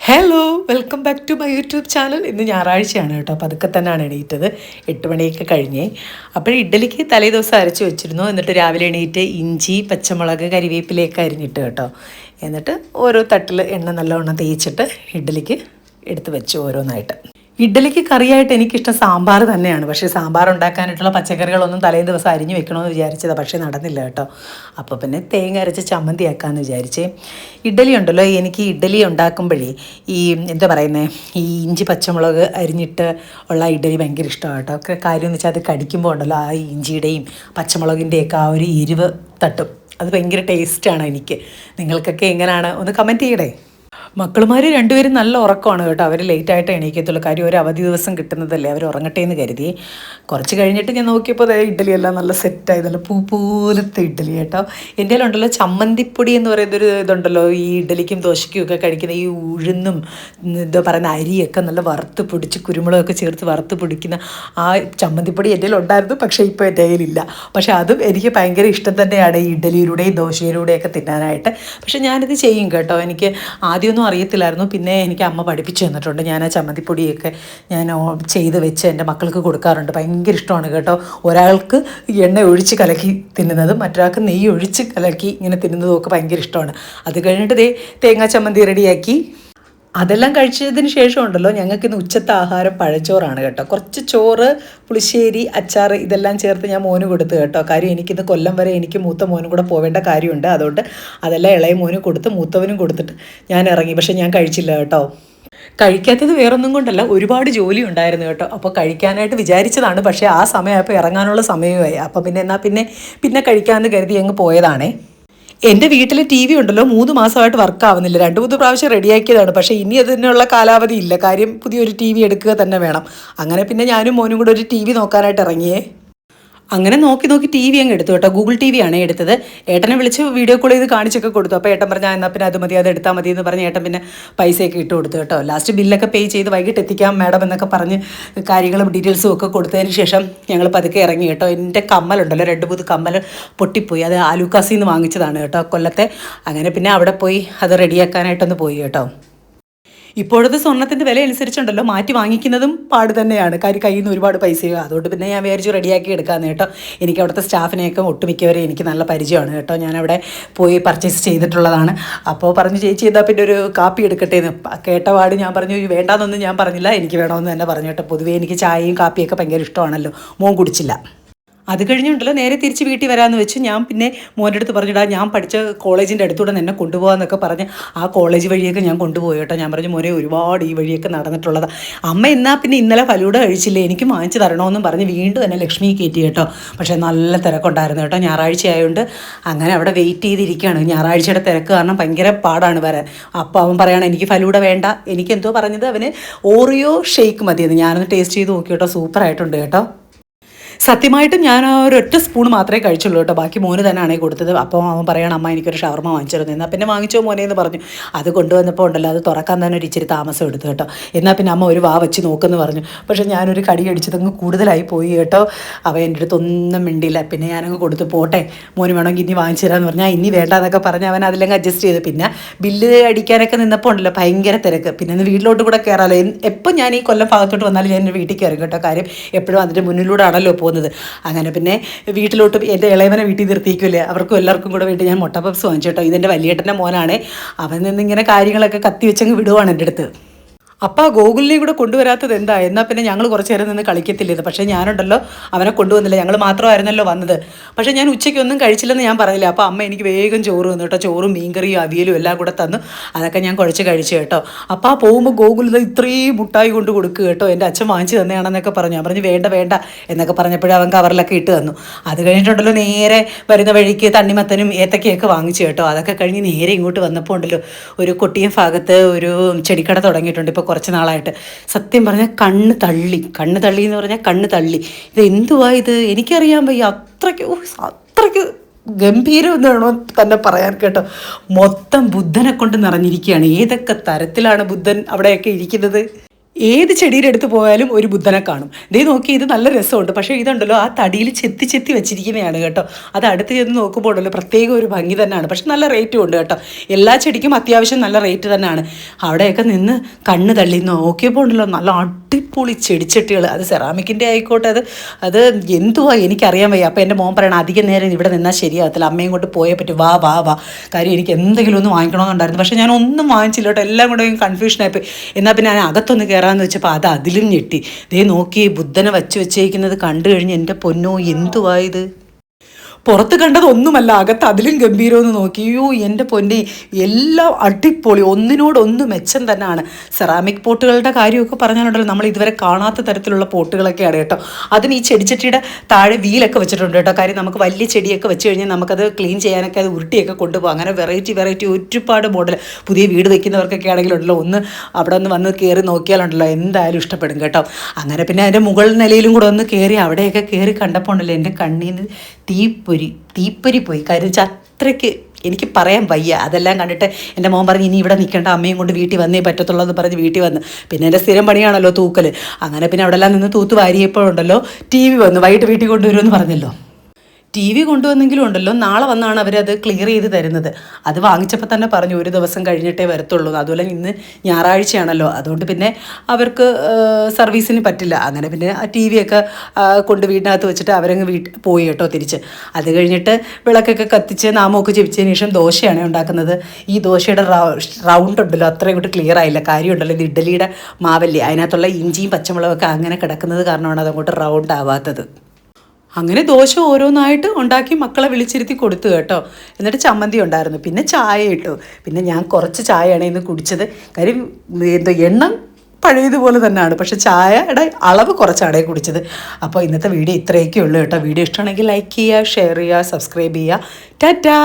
Hello welcome back to my YouTube channel ഇന്ന് ഞായറാഴ്ചയാണ് കേട്ടോ അപ്പോൾ അതൊക്കെ തന്നെയാണ് എണീറ്റത്. എട്ട് മണിയൊക്കെ കഴിഞ്ഞേ. അപ്പോൾ ഇഡ്ഡലിക്ക് തലേ ദിവസം അരച്ച് വെച്ചിരുന്നു. എന്നിട്ട് രാവിലെ എണീറ്റ് ഇഞ്ചി പച്ചമുളക് കരിവേപ്പിലയൊക്കെ അരിഞ്ഞിട്ട് കേട്ടോ. എന്നിട്ട് ഓരോ തട്ടിൽ എണ്ണ നല്ലവണ്ണം തേച്ചിട്ട് ഇഡ്ഡലിക്ക് എടുത്ത് വെച്ചു ഓരോന്നായിട്ട്. ഇഡ്ഡലിക്ക് കറിയായിട്ട് എനിക്കിഷ്ടം സാമ്പാർ തന്നെയാണ്. പക്ഷേ സാമ്പാർ ഉണ്ടാക്കാനായിട്ടുള്ള പച്ചക്കറികളൊന്നും തലേ ദിവസം അരിഞ്ഞു വെക്കണമെന്ന് വിചാരിച്ചതാണ് പക്ഷേ നടന്നില്ല കേട്ടോ. അപ്പോൾ പിന്നെ തേങ്ങ അരച്ച് ചമ്മന്തി ആക്കാമെന്ന് വിചാരിച്ചേ ഇഡ്ഡലി ഉണ്ടല്ലോ. എനിക്ക് ഇഡ്ഡലി ഉണ്ടാക്കുമ്പോഴേ ഈ എന്താ പറയുന്നത് ഈ ഇഞ്ചി പച്ചമുളക് അരിഞ്ഞിട്ട് ഉള്ള ഇഡ്ഡലി ഭയങ്കര ഇഷ്ടമാണ് കേട്ടോ. കാര്യം എന്ന് വെച്ചാൽ അത് കടിക്കുമ്പോൾ ഉണ്ടല്ലോ ആ ഇഞ്ചിയുടെയും പച്ചമുളകിന്റെയൊക്കെ ആ ഒരു എരിവ് തട്ടും. അത് ഭയങ്കര ടേസ്റ്റാണ് എനിക്ക്. നിങ്ങൾക്കൊക്കെ എങ്ങനെയാണ് ഒന്ന് കമന്റ് ചെയ്യണേ മക്കളുമാർ രണ്ടുപേരും നല്ല ഉറക്കമാണ് കേട്ടോ. അവർ ലേറ്റായിട്ട് എണീക്കത്തുള്ളൂ. കാര്യം ഒരു അവധി ദിവസം കിട്ടുന്നതല്ലേ? അവർ ഉറങ്ങട്ടെ എന്ന് കരുതി. കുറച്ച് കഴിഞ്ഞിട്ട് ഞാൻ നോക്കിയപ്പോൾ ഇഡ്ഡലി എല്ലാം നല്ല സെറ്റായി നല്ല പൂ പോലത്തെ ഇഡ്ഡലി കേട്ടോ. എന്റെ ഉണ്ടല്ലോ ചമ്മന്തിപ്പൊടി എന്ന് പറയുന്നൊരു ഇതുണ്ടല്ലോ. ഈ ഇഡ്ഡലിക്കും ദോശയ്ക്കും ഒക്കെ കഴിക്കുന്ന ഈ ഉഴുന്നും എന്താ പറയുന്ന അരിയൊക്കെ നല്ല വറുത്ത് പൊടിച്ച് കുരുമുളകൊക്കെ ചേർത്ത് വറുത്ത് പൊടിക്കുന്ന ആ ചമ്മന്തിപ്പൊടി എന്റെ ഉണ്ടായിരുന്നു. പക്ഷേ ഇപ്പോൾ എന്റെ കയ്യിലില്ല പക്ഷേ അതും എനിക്ക് ഭയങ്കര ഇഷ്ടം തന്നെയാണ് ഈ ഇഡ്ഡലിയിലൂടെയും ദോശയിലൂടെയൊക്കെ തിന്നാനായിട്ട്. പക്ഷേ ഞാനിത് ചെയ്യും കേട്ടോ. എനിക്ക് ആദ്യമൊന്നും അറിയത്തില്ലായിരുന്നു. പിന്നെ എനിക്ക് അമ്മ പഠിപ്പിച്ചു തന്നിട്ടുണ്ട്. ഞാൻ ആ ചമ്മന്തിപ്പൊടിയൊക്കെ ഞാൻ ചെയ്ത് വെച്ച് എന്റെ മക്കൾക്ക് കൊടുക്കാറുണ്ട്. ഭയങ്കര ഇഷ്ടമാണ് കേട്ടോ. ഒരാൾക്ക് എണ്ണ ഒഴിച്ച് കലക്കി തിന്നുന്നതും മറ്റൊരാൾക്ക് നെയ്യ് ഒഴിച്ച് കലക്കി ഇങ്ങനെ തിന്നുന്നതും ഒക്കെ ഭയങ്കര ഇഷ്ടമാണ്. അത് കഴിഞ്ഞിട്ട് ദേ തേങ്ങാ ചമ്മന്തി റെഡിയാക്കി. അതെല്ലാം കഴിച്ചതിന് ശേഷം ഉണ്ടല്ലോ ഞങ്ങൾക്ക് ഇന്ന് ഉച്ചത്തെ ആഹാരം പഴച്ചോറാണ് കേട്ടോ. കുറച്ച് ചോറ് പുളിശ്ശേരി അച്ചാർ ഇതെല്ലാം ചേർത്ത് ഞാൻ മോന് കൊടുത്തു കേട്ടോ. കാര്യം എനിക്കിന്ന് കൊല്ലം വരെ എനിക്ക് മൂത്ത മോനും കൂടെ പോവേണ്ട കാര്യമുണ്ട്. അതുകൊണ്ട് അതെല്ലാം ഇളയ മോനും കൊടുത്ത് മൂത്തവനും കൊടുത്തിട്ട് ഞാൻ ഇറങ്ങി. പക്ഷേ ഞാൻ കഴിച്ചില്ല കേട്ടോ. കഴിക്കാത്തത് വേറൊന്നും കൊണ്ടല്ല ഒരുപാട് ജോലി ഉണ്ടായിരുന്നു കേട്ടോ. അപ്പോൾ കഴിക്കാനായിട്ട് വിചാരിച്ചതാണ്. പക്ഷേ ആ സമയമായപ്പോൾ ഇറങ്ങാനുള്ള സമയമായി. അപ്പോൾ പിന്നെ എന്നാൽ പിന്നെ പിന്നെ കഴിക്കാമെന്ന് കരുതി അങ്ങ് പോയതാണേ. എന്റെ വീട്ടിൽ ടി വി ഉണ്ടല്ലോ മൂന്ന് മാസമായിട്ട് വർക്ക് ആവുന്നില്ല. രണ്ട് മൂന്ന് പ്രാവശ്യം റെഡിയാക്കിയതാണ് പക്ഷേ ഇനി അതിനുള്ള കാലാവധി ഇല്ല. കാര്യം പുതിയൊരു ടി വി എടുക്കുക തന്നെ വേണം. അങ്ങനെ പിന്നെ ഞാനും മോനും കൂടെ ഒരു ടി വി നോക്കാനായിട്ട് ഇറങ്ങിയേ. അങ്ങനെ നോക്കി നോക്കി ടി വി അങ്ങ് എടുത്തു കേട്ടോ. ഗൂഗിൾ ടി വി ആണ് എടുത്തത്. ഏട്ടനെ വിളിച്ച് വീഡിയോ കോൾ ചെയ്ത് കാണിച്ചൊക്കെ കൊടുത്തു. അപ്പോൾ ഏട്ടൻ പറഞ്ഞാൽ എന്നാൽ പിന്നെ അത് മതി അത് എടുത്താൽ മതി എന്ന് പറഞ്ഞ് ഏട്ടൻ പിന്നെ പൈസയൊക്കെ ഇട്ട് കൊടുത്തു കേട്ടോ. ലാസ്റ്റ് ബില്ലൊക്കെ പേ ചെയ്ത് വൈകിട്ട് എത്തിക്കാം മാഡം എന്നൊക്കെ പറഞ്ഞ് കാര്യങ്ങളും ഡീറ്റെയിൽസും ഒക്കെ കൊടുത്തതിന് ശേഷം ഞങ്ങൾ പതുക്കെ ഇറങ്ങി കേട്ടോ. എന്റെ കമ്മലുണ്ടല്ലോ രണ്ട് മൂന്ന് കമ്മൽ പൊട്ടിപ്പോയി. അത് ആലൂക്കാസിൽ നിന്ന് വാങ്ങിച്ചതാണ് കേട്ടോ കൊല്ലത്തെ. അങ്ങനെ പിന്നെ അവിടെ പോയി അത് റെഡിയാക്കാനായിട്ടൊന്ന് പോയി കേട്ടോ. ഇപ്പോഴത്തെ സ്വർണത്തിന്റെ വില അനുസരിച്ചുണ്ടല്ലോ മാറ്റി വാങ്ങിക്കുന്നതും പാട് തന്നെയാണ്. കാര്യം കയ്യിൽ നിന്ന് ഒരുപാട് പൈസയോ അതുകൊണ്ട് പിന്നെ ഞാൻ വിചാരിച്ചു റെഡിയാക്കി എടുക്കാമെന്ന് കേട്ടോ. എനിക്ക് അവിടുത്തെ സ്റ്റാഫിനെയൊക്കെ ഒട്ടുമിക്കവരെ എനിക്ക് നല്ല പരിചയമാണ് കേട്ടോ. ഞാൻ അവിടെ പോയി പർച്ചേസ് ചെയ്തിട്ടുള്ളതാണ്. അപ്പോൾ പറഞ്ഞു ചേച്ചി എന്താ പിന്നെ ഒരു കാപ്പി എടുക്കട്ടെ എന്ന്. കേട്ട പാട് ഞാൻ പറഞ്ഞു "ഈ വേണ്ടാന്നൊന്നും ഞാൻ പറഞ്ഞില്ല. എനിക്ക് വേണമെന്ന് തന്നെ പറഞ്ഞു കേട്ടോ. പൊതുവേ എനിക്ക് ചായയും കാപ്പിയൊക്കെ ഭയങ്കര ഇഷ്ടമാണല്ലോ. മോൻ കുടിച്ചില്ല. അത് കഴിഞ്ഞുണ്ടല്ലോ നേരെ തിരിച്ച് വീട്ടിൽ വരാമെന്ന് വെച്ച് ഞാൻ പിന്നെ മോന്റെ അടുത്ത് പറഞ്ഞിടാ ഞാൻ പഠിച്ച കോളേജിന്റെ അടുത്തൂടെ എന്നെ കൊണ്ടുപോകാമെന്നൊക്കെ പറഞ്ഞ് ആ കോളേജ് വഴിയൊക്കെ ഞാൻ കൊണ്ടുപോയി കേട്ടോ. ഞാൻ പറഞ്ഞു മോനെ ഒരുപാട് ഈ വഴിയൊക്കെ നടന്നിട്ടുള്ളതാണ് അമ്മ എന്നാൽ പിന്നെ ഇന്നലെ ഫലൂടെ കഴിച്ചില്ലേ? എനിക്ക് വാങ്ങിച്ച് തരണമെന്നും പറഞ്ഞ് വീണ്ടും എന്നെ ലക്ഷ്മി കയറ്റി കേട്ടോ. പക്ഷേ നല്ല തിരക്കുണ്ടായിരുന്നു കേട്ടോ. ഞായറാഴ്ച ആയതുകൊണ്ട് അങ്ങനെ അവിടെ വെയിറ്റ് ചെയ്തിരിക്കുകയാണ്. ഞായറാഴ്ചയുടെ തിരക്ക് കാരണം ഭയങ്കര പാടാണ് വരെ അപ്പോൾ അവൻ പറയുകയാണ് എനിക്ക് ഫലൂടെ വേണ്ട. എനിക്ക് എന്തോ പറഞ്ഞത് അവന് ഓറിയോ ഷേക്ക് മതിയെന്ന്. ഞാനൊന്ന് ടേസ്റ്റ് ചെയ്ത് നോക്കി കേട്ടോ. സൂപ്പറായിട്ടുണ്ട് കേട്ടോ. സത്യമായിട്ടും ഞാൻ ആ ഒരു ഒറ്റ സ്പൂൺ മാത്രമേ കഴിച്ചുള്ളൂ കേട്ടോ. ബാക്കി മോന് തന്നെയാണ് കൊടുത്തത്. അപ്പോൾ അവൻ പറയണം അമ്മ എനിക്കൊരു ഷവർമ വാങ്ങിച്ചിരുന്നു. എന്നാൽ പിന്നെ വാങ്ങിച്ചോ മോനെ എന്ന് പറഞ്ഞു. അത് കൊണ്ടുവന്നപ്പോൾ ഉണ്ടല്ലോ അത് തുറക്കാൻ തന്നെ ഒരു ഇച്ചിരി താമസം എടുത്തു കേട്ടോ. എന്നാൽ പിന്നെ അമ്മ ഒരു വാ വെച്ച് നോക്കുമെന്ന് പറഞ്ഞു. പക്ഷേ ഞാനൊരു കടി അടിച്ചതങ്ങ് കൂടുതലായി പോയി കേട്ടോ. അവ എന്റെ അടുത്ത് ഒന്നും മിണ്ടിയില്ല. പിന്നെ ഞാനങ്ങ് കൊടുത്തു പോട്ടെ മോന് വേണമെങ്കിൽ ഇനി വാങ്ങിച്ചു തരാമെന്ന് പറഞ്ഞാൽ ഇനി വേണ്ട എന്നൊക്കെ പറഞ്ഞ് അവൻ അതിലങ്ങ് അഡ്ജസ്റ്റ് ചെയ്ത്. പിന്നെ ബില്ല് അടിക്കാനൊക്കെ നിന്നപ്പോൾ ഉണ്ടല്ലോ ഭയങ്കര തിരക്ക്. പിന്നെ ഒന്ന് വീട്ടിലോട്ട് കൂടെ കയറാമല്ലോ എപ്പോൾ ഞാൻ ഈ കൊല്ലം ഭാഗത്തോട്ട് വന്നാലും ഞാൻ എന്റെ വീട്ടിൽ കയറും കേട്ടോ. കാര്യം എപ്പോഴും അതിന്റെ മുന്നിലൂടെ ആണല്ലോ പോകുന്നത്. അങ്ങനെ പിന്നെ വീട്ടിലോട്ട് എന്റെ ഇളയവനെ വീട്ടിൽ നിർത്തിയിക്കില്ലേ അവർക്കും എല്ലാവർക്കും കൂടെ വേണ്ടി ഞാൻ മുട്ട പപ്സ് വാങ്ങിച്ചു കേട്ടോ. ഇതെന്റെ വലിയേട്ടന്റെ മോനാണ്. അവൻ നിന്നിങ്ങനെ കാര്യങ്ങളൊക്കെ കത്തി വെച്ചങ്ങ് വിടുവാണ് എന്റെ അടുത്ത്. അപ്പം ആ ഗോകുലിനെ കൂടെ കൊണ്ടുവരാത്തത് എന്താ? എന്നാൽ പിന്നെ ഞങ്ങൾ കുറച്ച് നേരം നിന്ന് കളിക്കത്തില്ല പക്ഷേ ഞാനുണ്ടല്ലോ അവനെ കൊണ്ടുവന്നില്ല. ഞങ്ങൾ മാത്രമായിരുന്നല്ലോ വന്നത്. പക്ഷേ ഞാൻ ഉച്ചയ്ക്ക് ഒന്നും കഴിച്ചില്ലെന്ന് ഞാൻ പറഞ്ഞില്ല. അപ്പോൾ അമ്മ എനിക്ക് വേഗം ചോറ് വന്നു കേട്ടോ. ചോറും മീൻകറിയും അവിയലും എല്ലാം കൂടെ തന്നു. അതൊക്കെ ഞാൻ കുഴച്ച് കഴിച്ചു കേട്ടോ. അപ്പോൾ ആ പോകുമ്പോൾ ഗോകുൽ ഇത് ഇത്രയും മുട്ടായി കൊണ്ട് കൊടുക്കുക കേട്ടോ. എന്റെ അച്ഛൻ വാങ്ങിച്ചു തന്നെയാണെന്നൊക്കെ പറഞ്ഞു. ഞാൻ പറഞ്ഞു വേണ്ട വേണ്ട എന്നൊക്കെ പറഞ്ഞപ്പോഴേ അവൻ കവറിലൊക്കെ ഇട്ട് തന്നു. അത് കഴിഞ്ഞിട്ടുണ്ടല്ലോ നേരെ വരുന്ന വഴിക്ക് തണ്ണിമത്തനും ഏത്തക്കയൊക്കെ വാങ്ങിച്ചു കേട്ടോ. അതൊക്കെ കഴിഞ്ഞ് നേരെ ഇങ്ങോട്ട് വന്നപ്പോൾ ഉണ്ടല്ലോ ഒരു കൊട്ടിയം ഭാഗത്ത് ഒരു ചെടിക്കട തുടങ്ങിയിട്ടുണ്ട്. ഇപ്പോൾ കുറച്ച് നാളായിട്ട്. സത്യം പറഞ്ഞാൽ കണ്ണ് തള്ളി. കണ്ണ് തള്ളി എന്ന് പറഞ്ഞാൽ കണ്ണ് തള്ളി. ഇത് എന്തുവാ ഇത്? എനിക്കറിയാൻ വയ്യ. അത്രയ്ക്ക് അത്രയ്ക്ക് ഗംഭീരം എന്നാണോ തന്നെ പറയാൻ കേട്ടോ. മൊത്തം ബുദ്ധനെ കൊണ്ട് നിറഞ്ഞിരിക്കുകയാണ്. ഏതൊക്കെ തരത്തിലാണ് ബുദ്ധൻ അവിടെയൊക്കെ ഇരിക്കുന്നത്? ഏത് ചെടിയുടെ അടുത്ത് പോയാലും ഒരു ബുദ്ധനെ കാണും. ദേ നോക്കി ഇത് നല്ല രസമുണ്ട്. പക്ഷേ ഇതുണ്ടല്ലോ ആ തടിയിൽ ചെത്തി ചെത്തി വെച്ചിരിക്കുന്നതാണ് കേട്ടോ. അത് അടുത്ത് ചെന്ന് നോക്കുമ്പോൾ ഉണ്ടല്ലോ പ്രത്യേക ഒരു ഭംഗി തന്നെയാണ്. പക്ഷെ നല്ല റേറ്റും ഉണ്ട് കേട്ടോ. എല്ലാ ചെടിക്കും അത്യാവശ്യം നല്ല റേറ്റ് തന്നെയാണ്. അവിടെയൊക്കെ നിന്ന് കണ്ണ് തള്ളി നോക്കിയപ്പോൾ ഉണ്ടല്ലോ നല്ല അടിപൊളി ചെടിച്ചട്ടികൾ അത് സെറാമിക്കിന്റെ ആയിക്കോട്ടെ അത് അത് എന്തുവാ എനിക്കറിയാൻ വയ്യ. അപ്പോൾ എന്റെ മോൻ പറയണം അധികം നേരം ഇവിടെ നിന്നാൽ ശരിയാകത്തില്ല അമ്മയും കൊണ്ട് പോയേ പറ്റും. വാ വാ വാ. കാര്യം എനിക്ക് എന്തെങ്കിലും ഒന്ന് വാങ്ങിക്കണമെന്നുണ്ടായിരുന്നു. പക്ഷേ ഞാൻ ഒന്നും വാങ്ങിച്ചില്ല കേട്ടോ. എല്ലാം കൂടെ കൺഫ്യൂഷനായിപ്പോയി എന്നാൽ പിന്നെ ഞാൻ അകത്തൊന്ന് കയറാമെന്ന് വെച്ചപ്പോൾ അത് അതിലും ഞെട്ടി. ദേ നോക്കി ബുദ്ധനെ വച്ച് വെച്ചേക്കുന്നത് കണ്ടു കഴിഞ്ഞ് എന്റെ പൊന്നോ എന്തുവാ ഇത്? പുറത്ത് കണ്ടത് ഒന്നുമല്ല അകത്ത് അതിലും ഗംഭീരമെന്ന് അയ്യോ എന്റെ പൊന്നെ എല്ലാം അടിപൊളി. ഒന്നിനോടൊന്ന് മെച്ചം തന്നെയാണ്. സെറാമിക് പോട്ടുകളുടെ കാര്യമൊക്കെ പറഞ്ഞാലുണ്ടല്ലോ നമ്മൾ ഇതുവരെ കാണാത്ത തരത്തിലുള്ള പോട്ടുകളൊക്കെയാണ് കേട്ടോ. അതിന് ഈ ചെടിച്ചട്ടിയുടെ താഴെ വീലൊക്കെ വെച്ചിട്ടുണ്ട് കേട്ടോ. കാര്യം നമുക്ക് വലിയ ചെടിയൊക്കെ വെച്ച് കഴിഞ്ഞാൽ നമുക്കത് ക്ലീൻ ചെയ്യാനൊക്കെ അത് ഉരുട്ടിയൊക്കെ കൊണ്ടുപോകാം. അങ്ങനെ വെറൈറ്റി വെറൈറ്റി ഒരുപാട് മോഡൽ പുതിയ വീട് വെക്കുന്നവർക്കൊക്കെ ആണെങ്കിലുണ്ടല്ലോ ഒന്ന് അവിടെ ഒന്ന് വന്ന് കയറി നോക്കിയാലുണ്ടല്ലോ എന്തായാലും ഇഷ്ടപ്പെടും കേട്ടോ. അങ്ങനെ പിന്നെ അതിന്റെ മുകൾ നിലയിലും കൂടെ ഒന്ന് കയറി അവിടെയൊക്കെ കയറി കണ്ടപ്പോൾ ഉണ്ടല്ലോ എന്റെ കണ്ണീന്ന് തീപ്പൊരി തീപ്പൊരി പോയി. കാര്യം അത്രയ്ക്ക് എനിക്ക് പറയാൻ വയ്യ. അതെല്ലാം കണ്ടിട്ട് എന്റെ മോൻ പറഞ്ഞ് ഇനി ഇവിടെ നിൽക്കേണ്ട. അമ്മയും കൊണ്ട് വീട്ടിൽ വന്നേ പറ്റത്തുള്ളൂ എന്ന് പറഞ്ഞ് വീട്ടിൽ വന്ന്. പിന്നെ എന്റെ സ്ഥിരം പണിയാണല്ലോ തൂക്കൽ അങ്ങനെ പിന്നെ അവിടെ എല്ലാം നിന്ന് തൂത്ത് വാരിയപ്പോഴുണ്ടല്ലോ ടി വി വന്നു വൈകിട്ട് വീട്ടിൽ കൊണ്ടുവരുമെന്ന് പറഞ്ഞല്ലോ. ടി വി കൊണ്ടുവന്നെങ്കിലും ഉണ്ടല്ലോ നാളെ വന്നാണ് അവരത് ക്ലിയർ ചെയ്ത് തരുന്നത്. അത് വാങ്ങിച്ചപ്പോൾ തന്നെ പറഞ്ഞു ഒരു ദിവസം കഴിഞ്ഞിട്ടേ വരത്തുള്ളൂ. അതുപോലെ ഇന്ന് ഞായറാഴ്ചയാണല്ലോ. അതുകൊണ്ട് പിന്നെ അവർക്ക് സർവീസിന് പറ്റില്ല. അങ്ങനെ പിന്നെ ആ ടി വിയൊക്കെ കൊണ്ട് വീടിനകത്ത് വെച്ചിട്ട് അവരങ്ങ് വീട്ടിൽ പോയി കേട്ടോ തിരിച്ച്. അത് കഴിഞ്ഞിട്ട് വിളക്കൊക്കെ കത്തിച്ച് നാമമൊക്കെ ജപിച്ചതിന് ശേഷം ദോശയാണ് ഉണ്ടാക്കുന്നത്. ഈ ദോശയുടെ റൗണ്ട് ഉണ്ടല്ലോ. അത്രയും ഇങ്ങോട്ട് ക്ലിയർ ആയില്ല. കാര്യമുണ്ടല്ലോ. ഇത് ഇഡ്ഡലിയുടെ മാവല്ലേ. അതിനകത്തുള്ള ഇഞ്ചിയും പച്ചമുളകൊക്കെ അങ്ങനെ കിടക്കുന്നത് കാരണമാണ് അതങ്ങോട്ട് റൗണ്ട് ആവാത്തത്. അങ്ങനെ ദോശ ഓരോന്നായിട്ട് ഉണ്ടാക്കി മക്കളെ വിളിച്ചിരുത്തി കൊടുത്തു കേട്ടോ. എന്നിട്ട് ചമ്മന്തി ഉണ്ടായിരുന്നു. പിന്നെ ചായ ഇട്ടു. പിന്നെ ഞാൻ കുറച്ച് ചായയാണ് ഇന്ന് കുടിച്ചത്. കാര്യം എന്തോ എണ്ണം പഴയതുപോലെ തന്നെയാണ്. പക്ഷെ ചായയുടെ അളവ് കുറച്ചാണ് കുടിച്ചത്. അപ്പോൾ ഇന്നത്തെ വീഡിയോ ഇത്രയൊക്കെ ഉള്ളൂ കേട്ടോ. വീഡിയോ ഇഷ്ടമാണെങ്കിൽ ലൈക്ക് ചെയ്യുക ഷെയർ ചെയ്യുക സബ്സ്ക്രൈബ് ചെയ്യുക. ടാറ്റാ!